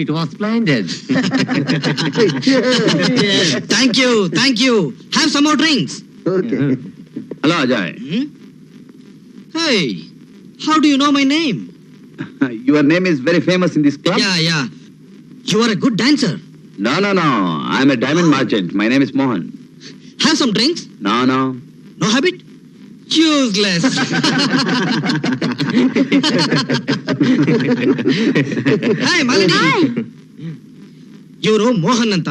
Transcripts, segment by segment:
It was splendid. thank you, thank you. Have some more drinks. Okay. Hello, Ajay. Hmm? Hey, how do you know my name? Your name is very famous in this club. Yeah, yeah. You are a good dancer. No, no, no. I'm a diamond oh. merchant. My name is Mohan. Have some drinks? No, no. No habit? Useless hi Malini ಇವರು ಮೋಹನ್ ಅಂತ.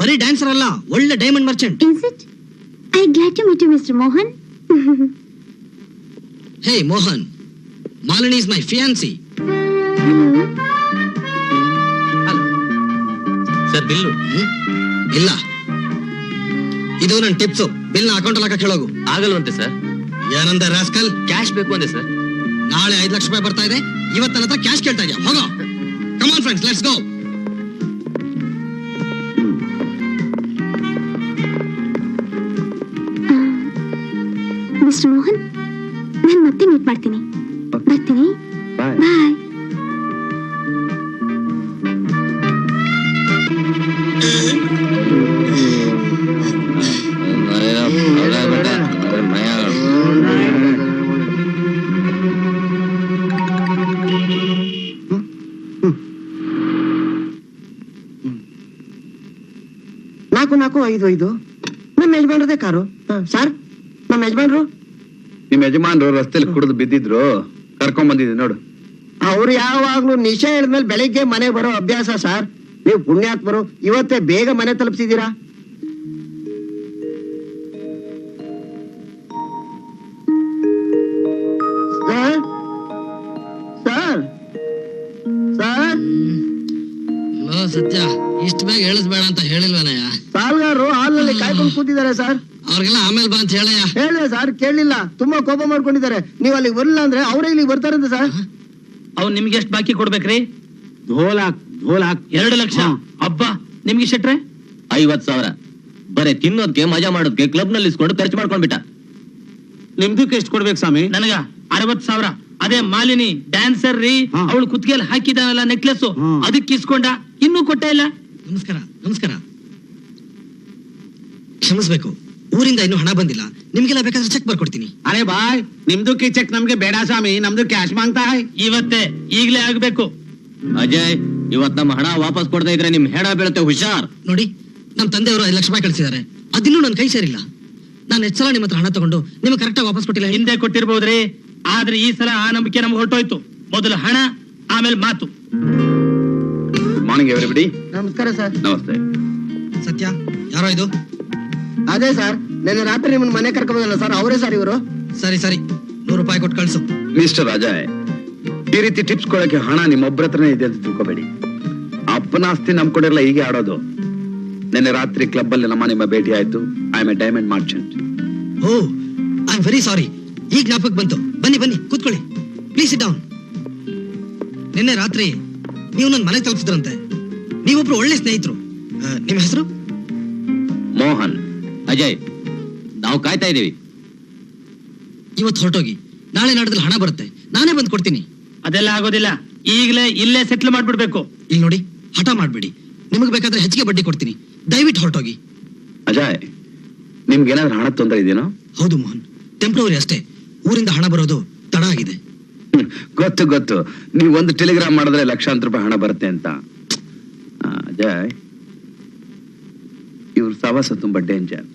ಬರೀ dancer ಅಲ್ಲ ಒಳ್ಳೆ diamond merchant is it I glad to meet you mister Mohan. Hey Mohan. Malini is my fiance sir bill ಇಲ್ಲ. ಇದು ನನ್ನ tips ಬಿಲ್ನ account ಹಾಕಕ್ ಹೇಳೋಗು. ಆಗಲ್ವಂತೆ ಸರ್ ಏನಂದ ರಾಸ್ಕಲ್? ಕ್ಯಾಶ್ ಬೇಕು ಅಂದೆ ಸರ್ ನಾಳೆ ಐದು ಲಕ್ಷ ರೂಪಾಯಿ ಬರ್ತಾ ಇದೆ. ಇವತ್ತು ನನ್ನ ಹತ್ರ ಕ್ಯಾಶ್ ಕೇಳ್ತಾ ಇದೆಯಾ? ಹೋಗೋ. Come on friends let's go mister Mohan ನಾನು ಮತ್ತೆ ಮೀಟ್ ಮಾಡ್ತೀನಿ. ನಾಲ್ಕು ಐದು ಐದು ನಮ್ಮ ಯಜಮಾನ್ರದೇ ಕಾರು. ಸರ್ ನಮ್ಮ ಯಜಮಾನ್ರು? ನಿಮ್ ಯಜಮಾನ್ರು ರಸ್ತೆಲಿ ಕುಡಿದು ಬಿದ್ದಿದ್ರು ಕರ್ಕೊಂಡ್ ಬಂದಿದ್ದೆ ನೋಡು. ಅವ್ರು ಯಾವಾಗ್ಲೂ ನಿಶೆ ಹೇಳಿದ್ಮೇಲೆ ಬೆಳಿಗ್ಗೆ ಮನೆ ಬರೋ ಅಭ್ಯಾಸ ಸರ್. ನೀವು ಪುಣ್ಯಾತ್ಮರು ಇವತ್ತೇ ಬೇಗ ಮನೆ ತಲುಪಿಸಿದೀರಾ ಕಾಯ್ಕೊಂಡು ಕೂತಿದ್ದಾರೆ ಸರ್ ಅವ್ರಿಗೆಲ್ಲ ಆಮೇಲೆ ಬಾ ಅಂತ ಹೇಳಯ್ಯ. ಹೇಳಿದೆ ಸರ್ ಕೇಳಲಿಲ್ಲ. ತುಂಬಾ ಕೋಪ ಮಾಡ್ಕೊಂಡಿದ್ದಾರೆ. ನೀವು ಅಲ್ಲಿಗೆ ಬರಲಿಲ್ಲ ಅಂದ್ರೆ ಅವರೇ ಇಲ್ಲಿಗೆ ಬರ್ತಾರಂತೆ ಸರ್ ಅವ್ನು ನಿಮ್ಗೆ ಎಷ್ಟು ಬಾಕಿ ಕೊಡ್ಬೇಕ್ರಿ? ಧೋಲಾಕ್ ಧೋಲಾಕ್. ಎರಡು ಲಕ್ಷ? ಹಬ್ಬ ನಿಮ್ಗೆ ಶೆಟ್ರೆ ಐವತ್ ಸಾವಿರ. ಬರೇ ತಿನ್ನೋದಕ್ಕೆ ಮಜಾ ಮಾಡೋದಕ್ಕೆ ಕ್ಲಬ್ನಲ್ಲಿ ಇಸ್ಕೊಂಡು ಖರ್ಚು ಮಾಡ್ಕೊಂಡ್ಬಿಟ್ಟ ನಿಮ್ದಕ್ಕೆ ಎಷ್ಟು ಕೊಡ್ಬೇಕು ಸ್ವಾಮಿ? ನನಗ ಅರವತ್ ಸಾವಿರ. ಅದೇ ಮಾಲಿನಿ ಡ್ಯಾನ್ಸರ್ ರೀ ಹಾ. ಅವಳು ಕುತ್ತಿಗೆಯಲ್ಲಿ ಹಾಕಿದಾವಲ್ಲ ನೆಕ್ಲೆಸ್ ಹ್ಮ್. ಅದಕ್ಕೆ ಇಸ್ಕೊಂಡ. ಇನ್ನೂ ಕೊಟ್ಟೆ ಇಲ್ಲ? ನಮಸ್ಕಾರ ನಮಸ್ಕಾರ. ಕ್ಷಮಿಸ್ಬೇಕು. ಊರಿಂದ ಇನ್ನು ಹಣ ಬಂದಿಲ್ಲ. ನಿಮ್ಗೆಲ್ಲ ಬೇಕಾದ್ರೆ ಚೆಕ್ ಬರ್ಕೊಡ್ತೀನಿ. ಅರೆ ಬಾಯ್ ನಿಮ್ದು ಕಿ ಚೆಕ್ ನಮ್ಗೆ ಬೇಡ ಸ್ವಾಮಿ ನಮ್ದು ಕ್ಯಾಶ್ ಮಾಂಗ್ತಾ ಇವತ್ತೇ ಈಗ್ಲೇ ಆಗ್ಬೇಕು. ಅಜಯ್ ಇವತ್ ನಮ್ಮ ಹಣ ವಾಪಸ್ ಕೊಡದೇ ಇದ್ರೆ ನಿಮ್ ಹೆಣ ಬೀಳುತ್ತೆ ಹುಷಾರ್. ನೋಡಿ ನಮ್ಮ ತಂದೆಯವರು ಐದು ಲಕ್ಷ ರೂಪಾಯಿ ಕಳಿಸಿದ್ದಾರೆ. ಅದಿನ್ನೂ ನನ್ನ ಕೈ ಸೇರಿಲ್ಲ. ನಾನು ಎಷ್ಟು ಸಲ ನಿಮ್ಮ ಹತ್ರ ಹಣ ತಗೊಂಡು ನಿಮಗೆ ಕರೆಕ್ಟಾಗಿ ವಾಪಸ್ ಕೊಟ್ಟಿಲ್ಲ ಹಿಂದೆ ಕೊಟ್ಟಿರ್ಬೋದ್ರಿ ಆದ್ರೆ ಈ ಸಲ ಆ ನಂಬಿಕೆ ನಮ್ಗೆ ಹೊರಟೋಯ್ತು. ಮೊದಲು ಹಣ ಆಮೇಲೆ ಮಾತು. ಎವ್ರಿಬಡಿ ನಮಸ್ಕಾರ ಸರ್. ನಮಸ್ತೆ. ಸತ್ಯ ಯಾರೋ ಇದು? ಅದೇ ಸರ್ ನಿನ್ನೆ ರಾತ್ರಿ ನಿಮ್ಮನ್ನ ಮನೆ ಕರ್ಕೊಬೋದಲ್ಲ ಸರ್ ಅವರೇ ಸರ್ ಇವರು? ಸರಿ ಸರಿ. ನೂರು ರೂಪಾಯಿ ಕೊಟ್ಟು ಕಳ್ಸು. ಮಿಸ್ಟರ್ ಅಜಯ್ ಈ ರೀತಿ ಟಿಪ್ಸ್ ಕೊಡಕ್ಕೆ ಹಣ ನಿಮ್ಮೊಬ್ಬರ ಹತ್ರನೇ ಇದೆ ಅಂತ ತಿಳ್ಕೊಬೇಡಿ. ಅಪ್ಪನ ಆಸ್ತಿ ನಂಬ್ಕೊಂಡಿರಲ್ಲ ಹೀಗೆ ಆಡೋದು. ನಿನ್ನೆ ರಾತ್ರಿ ಕ್ಲಬ್ ಅಲ್ಲಿ ನಮ್ಮ ನಿಮ್ಮ ಭೇಟಿ ಆಯ್ತು. I am a diamond merchant oh I am very sorry ಈಗ ಜ್ಞಾಪಕ ಬಂತು. ಬನ್ನಿ ಬನ್ನಿ ಕೂತ್ಕೊಳ್ಳಿ. ಪ್ಲೀಸ್ ಇಟ್ ಡೌನ್ ನಿನ್ನೆ ರಾತ್ರಿ ನೀವು ನನ್ನ ಮನೆ ತಲುಪಿಸಿದ್ರಂತೆ. ನೀವೊಬ್ರು ಒಳ್ಳೆ ಸ್ನೇಹಿತರು. ನಿಮ್ಮ ಹೆಸರು? ಮೋಹನ್. ಅಜಯ್ ನಾವು ಕಾಯ್ತಾ ಇದ್ದೀವಿ. ಇವತ್ತು ಹೊರಟೋಗಿ ನಾಳೆ ನಾಡದಲ್ಲಿ ಹಣ ಬರುತ್ತೆ. ನಾನೇ ಬಂದು ಕೊಡ್ತೀನಿ. ಅದೆಲ್ಲ ಆಗೋದಿಲ್ಲ. ಈಗಲೇ ಇಲ್ಲೇ ಸೆಟ್ಲ್ ಮಾಡ್ಬಿಡ್ಬೇಕು. ಇಲ್ಲಿ ನೋಡಿ ಹಠ ಮಾಡಬೇಡಿ. ನಿಮಗೆ ಬೇಕಾದ್ರೆ ಹೆಚ್ಚಿಗೆ ಬಡ್ಡಿ ಕೊಡ್ತೀನಿ. ದಯವಿಟ್ಟು ಹೊರಟೋಗಿ. ಅಜಯ್ ನಿಮ್ಗೆ ಏನಾದ್ರೂ ಹಣ ತೊಂದರೆ ಇದೆಯೇನೋ ಹೌದು ಮೋಹನ್. ಟೆಂಪ್ರವರಿ ಅಷ್ಟೇ. ಊರಿಂದ ಹಣ ಬರೋದು ತಡ ಆಗಿದೆ. ಗೊತ್ತು ಗೊತ್ತು. ನೀವು ಒಂದು ಟೆಲಿಗ್ರಾಮ್ ಮಾಡಿದ್ರೆ ಲಕ್ಷಾಂತರ ರೂಪಾಯಿ ಹಣ ಬರುತ್ತೆ ಅಂತ. ಅಜಯ್ ಇವ್ರ ಸವಾಸ ತುಂಬಾ ಡೇಂಜರ್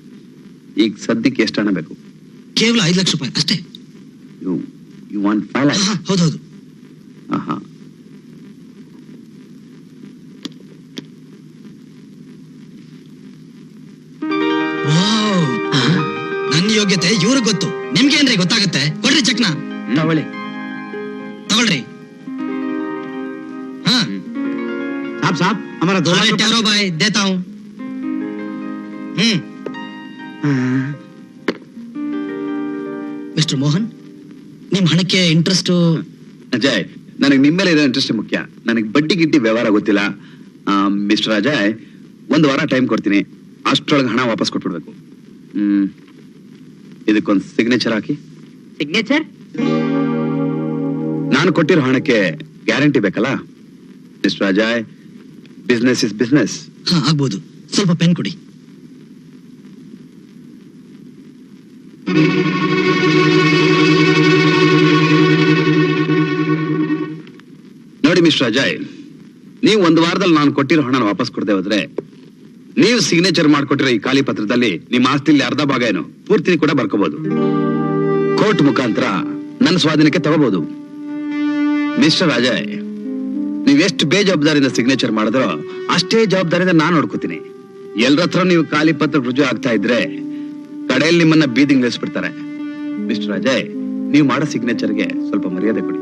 ಈಗ ಸದ್ಯಕ್ಕೆ ಎಷ್ಟು ಹಣ ಬೇಕು ಕೇವಲ ಐದು ಲಕ್ಷ ರೂಪಾಯಿ ಅಷ್ಟೇ ಯು ಯು ವಾಂಟ್ ಫೈವ್ ಹಾ, ಹಾ, ಹೌದು ಹೌದು ಆಹಾ ವಾವ್. ನನ್ನ ಯೋಗ್ಯತೆ ಇವ್ರಿಗೆ ಗೊತ್ತು ನಿಮ್ಗೆ ಏನ್ರಿ ಗೊತ್ತಾಗುತ್ತೆ ಕೊಡ್ರಿ ಚೆಕ್ನ ತಗೊಳ್ಳಿ ತಗೊಳ್ರಿ ಹಾ ಸಾಬ್ ಸಾಬ್ ಹಮಾರ ಧೋಲಾಕ್ अरे ರೂಪಾಯಿ- ठहरो भाई देता हूँ हम्म ಮಿಸ್ಟರ್ ಮೋಹನ್ ನಿಮ್ ಹಣಕ್ಕೆ ಇಂಟ್ರೆಸ್ಟ್ ಅಜಯ್ ನನಗೆ ನಿಮ್ಮ ಮೇಲೆ ಇರೋ ಇಂಟ್ರೆಸ್ಟ್ ಮುಖ್ಯ. ನನಗೆ ಬಡ್ಡಿ ಗಿಡ್ಡಿ ವ್ಯವಹಾರ ಗೊತ್ತಿಲ್ಲ. ಮಿಸ್ಟರ್ ಅಜಯ್ ಒಂದು ವಾರ ಟೈಮ್ ಕೊಡ್ತೀನಿ. ಅಷ್ಟರೊಳಗೆ ಹಣ ವಾಪಸ್ ಕೊಟ್ಬಿಡ್ಬೇಕು. ಹ್ಮ್. ಇದಕ್ಕೊಂದು ಸಿಗ್ನೇಚರ್ ಹಾಕಿ. ಸಿಗ್ನೇಚರ್ ನಾನು ಕೊಟ್ಟಿರೋ ಹಣಕ್ಕೆ ಗ್ಯಾರಂಟಿ ಬೇಕಲ್ಲ? Mister Ajay business is business ಹಾ ಆಗ್ಬೋದು. ಸ್ವಲ್ಪ ಪೆನ್ ಕೊಡಿ. ಮಿಸ್ಟರ್ ಅಜಯ್, ನೀವು ಒಂದು ವಾರದಲ್ಲಿ ನಾನು ಕೊಟ್ಟಿರೋ ಹಣ ವಾಪಸ್ ಕೊಡದೆ ಹೋದ್ರೆ, ನೀವು ಸಿಗ್ನೇಚರ್ ಮಾಡಿಕೊಟ್ಟಿರೋ ಈ ಖಾಲಿ ಪತ್ರದಲ್ಲಿ ನಿಮ್ಮ ಆಸ್ತಿಲಿ ಅರ್ಧ ಭಾಗ ಏನು? ಪೂರ್ತಿ ಕೂಡ ಬರ್ಕೋಬಹುದು ಕೋರ್ಟ್ ಮುಖಾಂತರ ನನ್ನ ಸ್ವಾಧೀನಕ್ಕೆ ತಗೋಬಹುದು ಮಿಸ್ಟರ್ ಅಜಯ್, ನೀವು ಎಷ್ಟು ಬೇಜವಾಬ್ದಾರಿಯಿಂದ ಸಿಗ್ನೇಚರ್ ಮಾಡಿದ್ರೋ ಅಷ್ಟೇ ಜವಾಬ್ದಾರಿಯಿಂದ ನಾನು ನೋಡ್ಕೋತೀನಿ. ಎಲ್ಲರತ್ರ ನೀವು ಖಾಲಿ ಪತ್ರ ರುಜು ಆಗ್ತಾ ಇದ್ರೆ ಕಡೆಯಲ್ಲಿ ನಿಮ್ಮನ್ನ ಬೀದಿಗೆ ನಿಲ್ಲಿಸ್ಬಿಡ್ತಾರೆ. ಮಿಸ್ಟರ್ ಅಜಯ್, ನೀವು ಮಾಡೋ ಸಿಗ್ನೇಚರ್ಗೆ ಸ್ವಲ್ಪ ಮರ್ಯಾದೆ ಕೊಡಿ.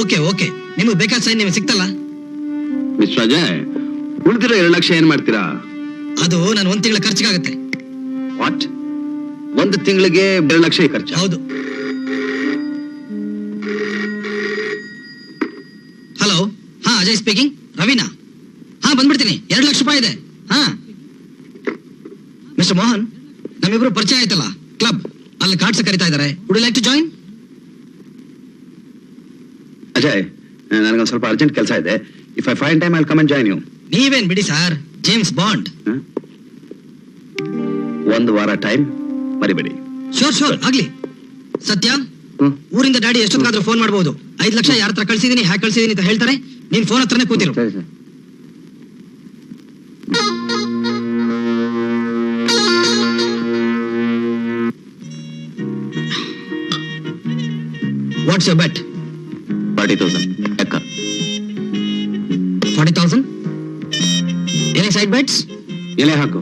Okay okay. ನಿಮಗೆ ಬೇಕಾದ ಸೈನ್ ನಿಮಗೆ ಸಿಕ್ತಲ್ಲ ಮಿಸ್ಟರ್ ಅಜಯ್ ಉಳಿದಿರೋ ಎರಡು ಲಕ್ಷ ಏನ್ ಮಾಡ್ತೀರಾ? ಅದು ನಾನು ಒಂದ್ ತಿಂಗಳ ಖರ್ಚಿಗಾಗತ್ತೆ. ವಾಟ್ ಒಂದು ತಿಂಗಳಿಗೆ ಎರಡು ಲಕ್ಷ ಖರ್ಚು? ಹೌದು. ಹಲೋ ಹಾ ಅಜಯ್ ಸ್ಪೀಕಿಂಗ್ ರವೀನಾ? ಹಾ ಬಂದ್ಬಿಡ್ತೀನಿ. ಎರಡು ಲಕ್ಷ ರೂಪಾಯಿ ಇದೆ. ಹಾ. ಮಿಸ್ಟರ್ ಮೋಹನ್ ನಮ್ಮಿಬ್ರು ಪರಿಚಯ ಆಯ್ತಲ್ಲ? ಕ್ಲಬ್. ಅಲ್ಲಿ ಕಾರ್ಡ್ಸ್ ಕರಿತಾ ಇದ್ದಾರೆ. Would like to join Ajay ನನಗೊಂದು ಸ್ವಲ್ಪ ಅರ್ಜೆಂಟ್ ಕೆಲಸ ಇದೆ. If I fine time I come and join you ನೀವೇನ್ ಬಿಡಿ ಸರ್ ಜೇಮ್ಸ್ ಬಾಂಡ್ ಒಂದು ವಾರ ಟೈಮ್ ಮರಿಬೇಡಿ. ಶೋರ್ ಶೋರ್ ಆಗ್ಲಿ. ಸತ್ಯ ಊರಿಂದ ಡ್ಯಾಡಿ ಎಷ್ಟೊತ್ತಾದ್ರೂ ಫೋನ್ ಮಾಡಬಹುದು ಐದು ಲಕ್ಷ ಯಾರ ಹತ್ರ ಕಳ್ಸಿದೀನಿ ಹ್ಯಾಕ್ ಕಳ್ಸಿದೀನಿ ಅಂತ ಹೇಳ್ತಾರೆ. ನೀನ್ ಫೋನ್ ಹತ್ರನೇ ಕೂತಿರು. What's your bet forty thousand forty thousand any side bites ಎಲೆ ಹಾಕು.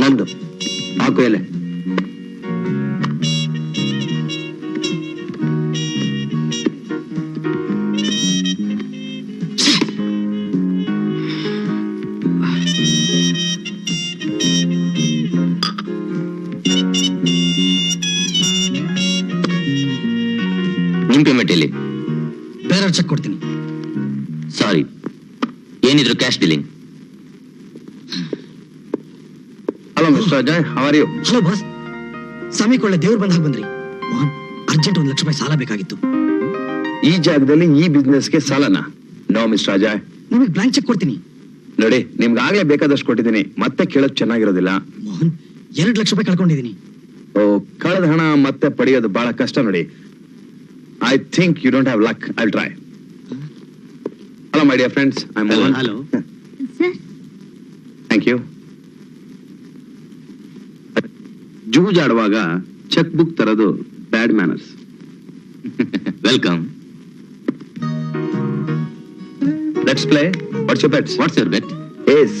ನಂದು. ಹಾಕು ಎಲೆ. ಬೇರೆಯವ್ರ ಚೆಕ್ ಕೊಡ್ತೀನಿ. ಸಾರಿ. ಏನಿದ್ರು cash dealing? Hello mister Ajay how are you hello boss ಸಮೀಕ್ ಒಳ್ಳೆ ದೇವ್ರು ಬಂದಾಗ ಬಂದ್ರಿ. ಮೋಹನ್ ಅರ್ಜೆಂಟ್ ಒಂದ್ ಲಕ್ಷ ರೂಪಾಯಿ ಸಾಲ ಬೇಕಾಗಿತ್ತು. ಈ ಜಾಗದಲ್ಲಿ ಈ ಬಿಸ್ನೆಸ್ಗೆ ಸಾಲನಾ? ನೋ ಮಿಸ್ಟರ್ ಅಜಯ್ ನಿಮಗೆ ಬ್ಲಾಂಕ್ ಚೆಕ್ ಕೊಡ್ತೀನಿ. ನೋಡಿ ನಿಮ್ಗೆ ಆಗ್ಲೇ ಬೇಕಾದಷ್ಟು ಕೊಟ್ಟಿದ್ದೀನಿ. ಮತ್ತೆ ಕೇಳೋದು ಚೆನ್ನಾಗಿರೋದಿಲ್ಲ. ಮೋಹನ್ ಎರಡು ಲಕ್ಷ ರೂಪಾಯಿ ಕಳ್ಕೊಂಡಿದ್ದೀನಿ. ಓ ಕಳೆದ ಹಣ ಮತ್ತೆ ಪಡೆಯೋದು ಬಹಳ ಕಷ್ಟ ನೋಡಿ. I think you don't have luck I try hello my dear friends I Mohan hello sir thank you ಜೂಜಾಡುವಾಗ ಚೆಕ್ ಬುಕ್ ತರೋದು bad manners welcome let's play what's your bets what's your bet is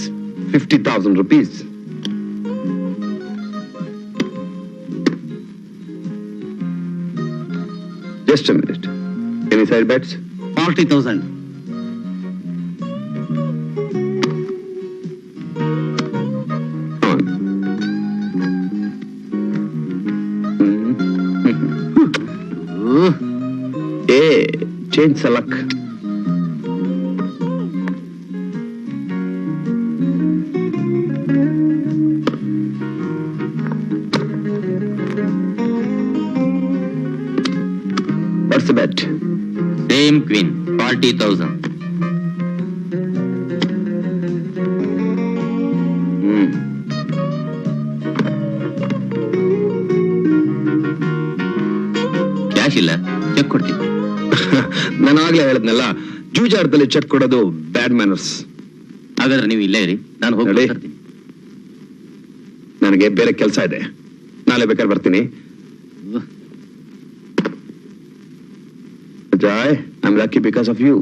50,000 rupees. Just a minute. Any side bets? 40,000. Hey, eh, change the luck. Same queen forty thousand. Cash ಇಲ್ಲ cheque ಕೊಡ್ತೀನಿ. ನಾನು ಆಗ್ಲೇ ಹೇಳಿದ್ನಲ್ಲ ಜೂಜಾಟದಲ್ಲಿ check ಕೊಡೋದು bad manners ಹಾಗಾದ್ರೆ ನೀವು ಇಲ್ಲೇ ಇರಿ ನಾನು ಹೋಗಿ ನನಗೆ ಬೇರೆ ಕೆಲಸ ಇದೆ. ನಾಳೆ ಬೇಕಾದ್ರೆ ಬರ್ತೀನಿ. Joy I am lucky because of you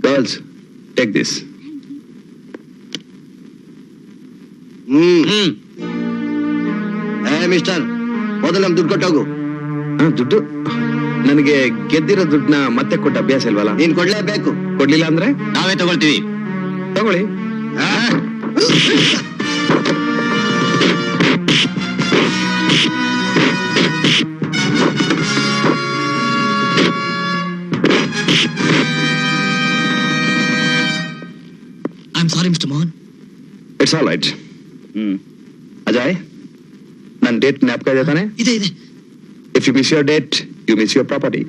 girls take this hmm. ಏ ಮಿಸ್ಟರ್ ಮೊದಲು ನಮ್ ದುಡ್ಡು ಕೊಟ್ಟೋಗು. ದುಡ್ಡು? ನನಗೆ ಗೆದ್ದಿರೋ ದುಡ್ಡನ್ನ ಮತ್ತೆ ಕೊಟ್ಟ ಅಭ್ಯಾಸ ಇಲ್ವಲ್ಲ? ನೀನ್ ಕೊಡ್ಲೇಬೇಕು. ಕೊಡ್ಲಿಲ್ಲ ಅಂದ್ರೆ? ನಾವೇ ತಗೊಳ್ತೀವಿ. ತಗೊಳ್ಳಿ. It's all right hmm. Ajay ನನ್ನ ಡೇಟ್ ಜ್ಞಾಪಕ ಇದೆ ತಾನೆ? ಇದೆ ಇದೆ. If you miss your date you miss your property